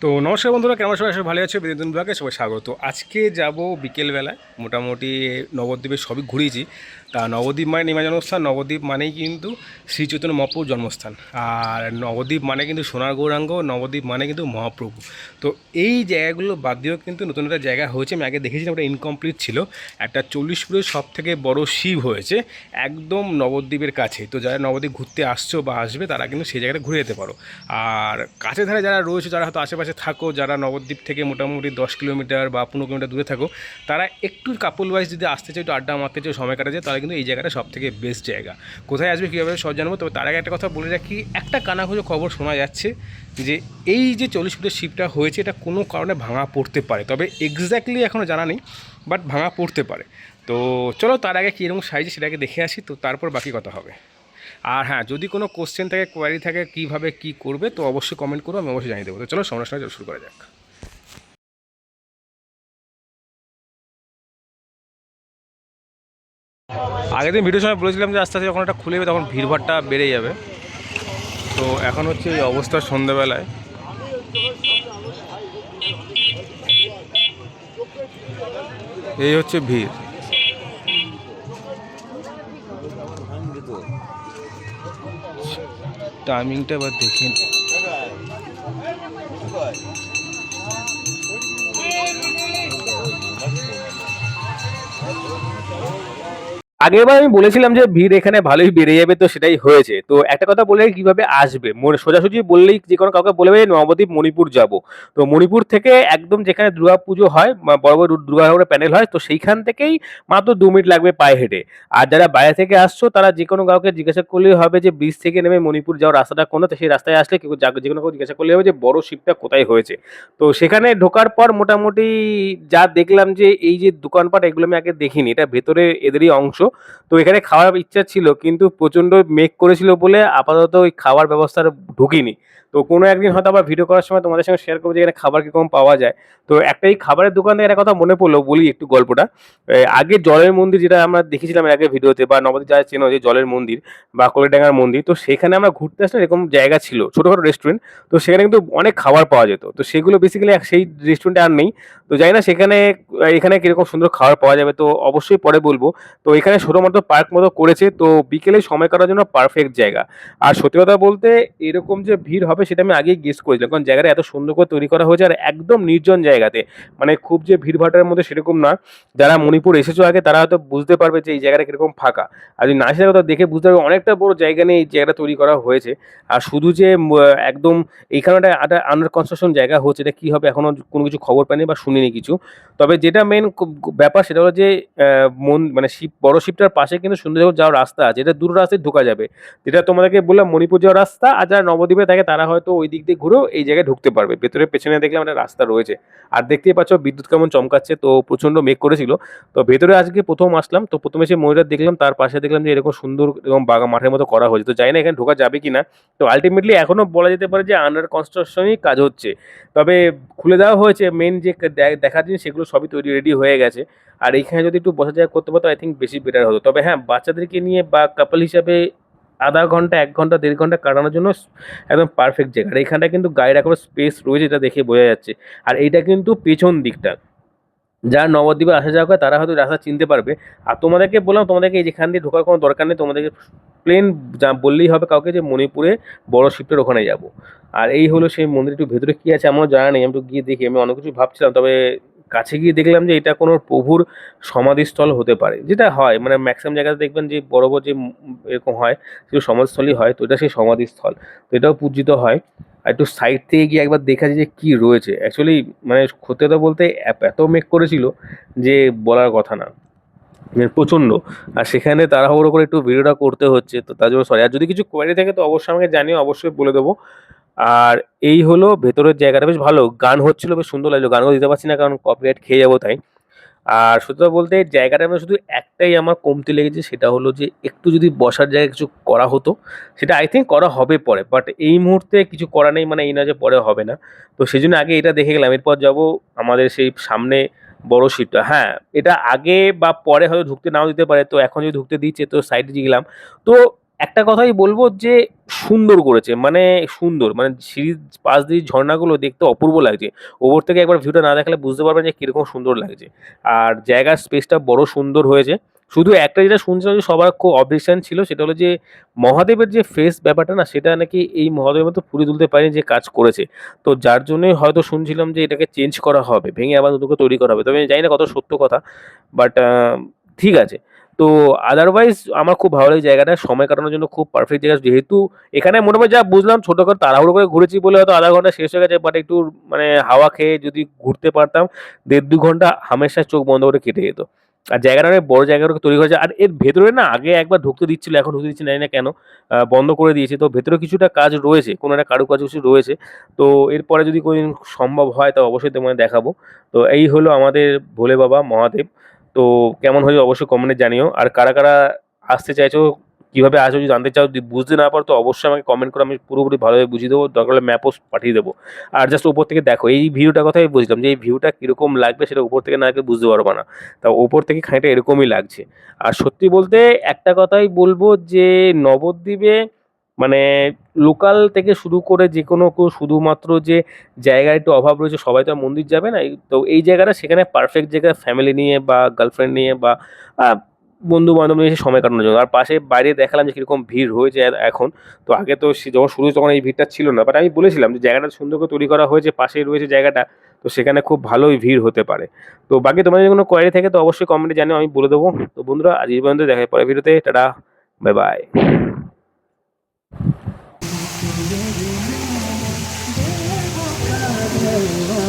তো নমস্কার বন্ধুরা, কেমন সবাই সবাই ভালো আছে। বিনোদন বিভাগে সবাই স্বাগত। আজকে যাব বিকেলবেলায়। মোটামুটি নবদ্বীপে সবই ঘুরিয়েছি। তা নবদ্বীপ মানে নিমা জন্মস্থান নবদ্বীপ মানেই কিন্তু শ্রী চৈতন্য মহাপ্রভুর জন্মস্থান। আর নবদ্বীপ মানে কিন্তু সোনার গৌরাঙ্গ, নবদ্বীপ মানে কিন্তু মহাপ্রভু। তো এই জায়গাগুলো বাদ দিয়েও কিন্তু নতুন একটা জায়গা হয়েছে। আমি আগে দেখেছিলাম ওটা ইনকমপ্লিট ছিল। একটা চল্লিশ ফুটের সব থেকে বড় শিব হয়েছে একদম নবদ্বীপের কাছে। তো যারা নবদ্বীপ ঘুরতে আসছো বা আসবে, তারা কিন্তু সেই জায়গাটা ঘুরে যেতে পারো। আর কাছে ধারে যারা রয়েছে, যারা হয়তো আশেপাশে থাকো, যারা নবদ্বীপ থেকে মোটামুটি দশ কিলোমিটার বা পনেরো কিলোমিটার দূরে থাকো, তারা একটু কাপল ওয়াইজ যদি আসতে চাও, একটু আড্ডা মারতে চাও, সময় কাটাতে চাও তাহলে কিন্তু এই জায়গাটা সব থেকে বেস্ট জায়গা। কোথায় আসবে, কীভাবে সব জানব। তবে তার আগে একটা কথা বলে রাখি, একটা কানাখোঁজো খবর শোনা যাচ্ছে যে এই যে চল্লিশ ফুটের শিপটা হয়েছে, এটা কোনো কারণে ভাঙা পড়তে পারে। তবে এক্স্যাক্টলি এখনও জানা নেই বাট ভাঙা পড়তে পারে। তো চলো তার আগে কীরকম সাইজে সেটাকে দেখে আসি, তো তারপর বাকি কথা হবে। আর হ্যাঁ যদি কোনো কোশ্চেন থাকে কোয়ারি থাকে, কীভাবে কী করবে, তো অবশ্যই কমেন্ট করো, আমি অবশ্যই জানিয়ে দেবো। তো চলো সমালোচনা শুরু করা যাক। আগের দিন ভিডিওর সময় বলেছিলাম যে আস্তে আস্তে যখন এটা খুলে যাবে তখন ভিড়ভাড়টা বেড়ে যাবে। তো এখন হচ্ছে এই অবস্থা সন্ধ্যেবেলায়। এই হচ্ছে ভিড়। টাইমিংটা এবার দেখি আগেরবার আমি বলেছিলাম যে ভিড় এখানে ভালোই বেড়ে যাবে, তো সেটাই হয়েছে। তো একটা কথা বলে কীভাবে আসবে? সোজাসুজি বললেই যে কোনো কাউকে বলবে নবদ্বীপ, মণিপুর যাব। তো মণিপুর থেকে একদম যেখানে দুর্গা পুজো হয় বড় বড় দুর্গা প্যান্ডেল হয়, তো সেইখান থেকেই মাত্র দু মিনিট লাগবে পায়ে হেঁটে। আর যারা বাইরে থেকে আসছো, তারা যে কোনো কাউকে জিজ্ঞাসা করলেই হবে যে ব্রিজ থেকে নেমে মণিপুর যাওয়ার রাস্তাটা কোনো সেই রাস্তায় আসলে কেউ যে কোনো কাউকে জিজ্ঞাসা করলে হবে যে বড় শিপটা কোথায় হয়েছে। তো সেখানে ঢোকার পর মোটামুটি যা দেখলাম যে এই যে দোকানপাট, এগুলো আমি আগে দেখিনি। এটা ভেতরে এদেরই অংশ। তো এখানে খাওয়ার ইচ্ছা ছিল, কিন্তু প্রচণ্ড মেঘ করেছিল বলে আপাতত ওই খাওয়ার ব্যবস্থার ঢুকিনি। তো কোনো একদিন হয়তো আবার ভিডিও করার সময় তোমাদের সঙ্গে শেয়ার করব যে এখানে খাবার কীরকম পাওয়া যায়। তো একটা এই খাবারের দোকান থেকে একটা কথা মনে পড়ল, বলি একটু গল্পটা। আগে জলের মন্দির যেটা আমরা দেখেছিলাম এর আগে ভিডিওতে, বা নবদ্বীপ যারা চেনো যে জলের মন্দির, বা কলিডাঙ্গার মন্দির, তো সেখানে আমরা ঘুরতে আসলে এরকম জায়গা ছিল, ছোটোখাটো রেস্টুরেন্ট তো সেখানে কিন্তু অনেক খাবার পাওয়া যেত। তো সেগুলো বেসিক্যালি সেই রেস্টুরেন্টে আর নেই। তো জানি না সেখানে, এখানে কীরকম সুন্দর খাবার পাওয়া যাবে, তো অবশ্যই পরে বলব। তো এখানে ছোটোমোটো পার্ক মতো করেছে, তো বিকেলে সময় কাটার জন্য পারফেক্ট জায়গা। আর সত্যি কথা বলতে, এরকম যে ভিড় হবে সেটা আমি আগেই গেস করেছিলাম, কারণ জায়গাটা এত সুন্দর করে তৈরি করা হয়েছে আর একদম নির্জন জায়গাতে। মানে খুব যে ভিড়ভাটার মধ্যে সেরকম না। যারা মণিপুর এসেছ আগে, তারা হয়তো বুঝতে পারবে যে এই জায়গাটা কীরকম ফাঁকা। আর যদি না তাহলে দেখে বুঝতে পারবে অনেকটা বড় জায়গা নিয়ে এই জায়গাটা তৈরি করা হয়েছে। আর শুধু যে একদম এইখানে একটা আন্ডার কনস্ট্রাকশন জায়গা হচ্ছে, এটা কী হবে এখনও কোনো কিছু খবর পাইনি বা শুনিনি কিছু। তবে যেটা মেন ব্যাপার সেটা হলো যে মন মানে শিব, বড় শিবটার পাশে কিন্তু সুন্দরবন যাওয়ার রাস্তা আছে। এটা দুটো রাস্তায় ঢোকা যাবে। যেটা তোমাদেরকে বললাম, মণিপুর যাওয়ার রাস্তা আর যারা নবদ্বীপে থাকে, তারা হয়তো ওই দিক দিয়ে ঘুরেও এই জায়গায় ঢুকতে পারবে। ভেতরে পেছনে দেখলাম একটা রাস্তা রয়েছে। আর দেখতেই পাচ্ছ, বিদ্যুৎ কেমন চমকাচ্ছে, তো প্রচণ্ড মেঘ করেছিল। তো ভেতরে আজকে প্রথম আসলাম, তো প্রথমে সেই ময়ূরটা দেখলাম, তার পাশে দেখলাম যে এরকম সুন্দর এরকম বাগা মাঠের মতো করা হয়েছে। তো জানি না এখানে ঢোকা যাবে কি না তো আলটিমেটলি এখনও বলা যেতে পারে যে আন্ডার কনস্ট্রাকশনই কাজ হচ্ছে। তবে খুলে দেওয়া হয়েছে মেন যে দেখার জিনিস, সেগুলো সবই তৈরি রেডি হয়ে গেছে। আর এইখানে যদি একটু বসা জায়গা করতে পারতো আই থিঙ্ক বেশি বেটার হতো। তবে হ্যাঁ বাচ্চাদেরকে নিয়ে বা কাপল হিসাবে আধা ঘণ্টা, এক ঘণ্টা, দেড় ঘণ্টা কাটানোর জন্য একদম পারফেক্ট জায়গা। আর এইখানটা কিন্তু গাড়ি রাখার স্পেস রয়েছে, এটা দেখে বোঝা যাচ্ছে। আর এইটা কিন্তু পেছন দিকটা। যারা নবদ্বীপে আসা যাওয়া করে, তারা হয়তো রাস্তা চিনতে পারবে। আর তোমাদেরকে বললাম, তোমাদেরকে যেখান দিয়ে ঢোকার কোনো দরকার নেই, তোমাদেরকে প্লেন যা বললেই হবে কাউকে যে মণিপুরে বড় শিফটের ওখানে যাব। আর এই হলো সেই মন্দির একটু ভেতরে কী আছে আমারও জানা নেই। আমি একটু গিয়ে দেখি, আমি অনেক কিছু ভাবছিলাম, তবে কাছে গিয়ে দেখলাম যে এটা কোনো প্রভুর সমাধিস্থল হতে পারে। যেটা হয় মানে ম্যাক্সিমাম জায়গাতে দেখবেন যে বড় বড় যে এরকম হয় সেগুলো সমাধিস্থলই হয়, তো এটা সেই সমাধিস্থল। তো এটাও পূজিত হয়। আর একটু সাইড থেকে গিয়ে একবার দেখা যায় যে কী রয়েছে। অ্যাকচুয়ালি মানে সত্যি কথা বলতে, এত মেঘ করেছিল যে বলার কথা না। মানে প্রচণ্ড। আর সেখানে তাড়াহুড়ো করে একটু ভিডিওটা করতে হচ্ছে, তো তার জন্য সরি আর যদি কিছু কোয়ারি থাকে, তো অবশ্যই আমাকে জানিও, অবশ্যই বলে দেবো। আর এই হলো ভেতরের জায়গাটা। বেশ ভালো, গান হচ্ছিল, বেশ সুন্দর লাগল। গানও দিতে পারছি না, কারণ কপিরাইট খেয়ে যাব তাই। আর সত্যি বলতে জায়গাটার মধ্যে শুধু একটাই আমার কমতি লেগেছে, সেটা হলো যে একটু যদি বসার জায়গায় কিছু করা হতো, সেটা আই থিঙ্ক করা হবে পরে। বাট এই মুহূর্তে কিছু করা নেই মানে এই না যে পরে হবে না। তো সেই জন্য আগে এটা দেখে গেলাম। এরপর যাব আমাদের সেই সামনে বড় সিটটা। হ্যাঁ এটা আগে বা পরে হয়তো ঢুকতে নাও দিতে পারে। তো এখন যদি ঢুকতে দিচ্ছে, তো সাইডে গেলাম। তো একটা কথাই বলব যে সুন্দর করেছে মানে সুন্দর মানে সিঁড়ির পাশ দিয়ে ঝর্ণাগুলো দেখতে অপূর্ব লাগছে। ওপর থেকে একবার ভিউটা না দেখালে বুঝতে পারবেন যে কীরকম সুন্দর লাগছে। আর জায়গার স্পেসটা বড় সুন্দর হয়েছে। শুধু একটা যেটা শুনছিলাম যে সবার খুব অবজেকশন ছিল, সেটা হলো যে মহাদেবের যে ফেস ব্যাপারটা না, সেটা নাকি এই মহাদেবের মতো ফুরিয়ে তুলতে পারেনি যে কাজ করেছে। তো যার জন্যই হয়তো শুনছিলাম যে এটাকে চেঞ্জ করা হবে, ভেঙে আবার নতুন তৈরি করা হবে। তবে আমি জানি না কত সত্য কথা বাট ঠিক আছে। তো আদারওয়াইজ আমার খুব ভালো লাগে জায়গাটা। সময় কাটানোর জন্য খুব পারফেক্ট জায়গা। যেহেতু এখানে মোটামুটি যা বুঝলাম ছোটো করে তাড়াহুড়ো করে ঘুরেছি বলে হয়তো আধা ঘণ্টা শেষ হয়ে গেছে বাট একটু মানে হাওয়া খেয়ে যদি ঘুরতে পারতাম, দেড় দু ঘণ্টা হামেশা চোখ বন্ধ করে কেটে যেত। আর জায়গাটা অনেক বড় জায়গা তৈরি করেছে। আর এর ভেতরে না আগে একবার ঢুকতে দিচ্ছিল, এখন ঢুকতে দিচ্ছে না কেন বন্ধ করে দিয়েছে। তো ভেতরে কিছুটা কাজ রয়েছে, কোনো একটা কারুকাজ কিছু রয়েছে। তো এরপরে যদি কোনোদিন সম্ভব হয়, তো অবশ্যই তোমায় দেখাবো। তো এই হলো আমাদের ভোলে বাবা মহাদেব। তো কেমন হয়েছে অবশ্যই কমেন্টে জানিও। আর কারা কারা আসতে চাইছো, কীভাবে আসো যদি জানতে চাও বুঝতে না পারো, তো অবশ্যই আমাকে কমেন্ট করে আমি পুরোপুরি ভালোভাবে বুঝিয়ে দেবো, দরকার হলে ম্যাপও পাঠিয়ে দেবো। আর জাস্ট উপর থেকে দেখো, এই ভিউটার কথাই বুঝলাম যে, এই ভিউটা কীরকম লাগবে সেটা উপর থেকে না বুঝতে পারব না। তা উপর থেকে খানিকটা এরকমই লাগছে। আর সত্যি বলতে একটা কথাই বলব যে, নবদ্বীপে মানে লোকাল থেকে শুরু করে যে কোনো শুধুমাত্র যে জায়গায় একটু অভাব রয়েছে, সবাই তো মন্দির যাবে না। তো এই জায়গাটা সেখানে পারফেক্ট জায়গা ফ্যামিলি নিয়ে বা গার্লফ্রেন্ড নিয়ে বা বন্ধু বান্ধব নিয়ে এসে সময় কাটানোর জন্য। আর পাশে বাইরে দেখালাম যে কীরকম ভিড় হয়েছে এখন। তো আগে তো যখন শুরু তখন এই ভিড়টা ছিল না। বাট আমি বলেছিলাম যে জায়গাটা সুন্দর করে তৈরি করা হয়েছে, পাশেই রয়েছে জায়গাটা। তো সেখানে খুব ভালোই ভিড় হতে পারে। তো বাকি তোমাদের যদি কোনো কোয়ারি থাকে তো অবশ্যই কমেন্টে জানিও, আমি বলে দেবো। তো বন্ধুরা, আজ এই পর্যন্ত দেখা পরের ভিডিওতে tata bye bye Devo cadere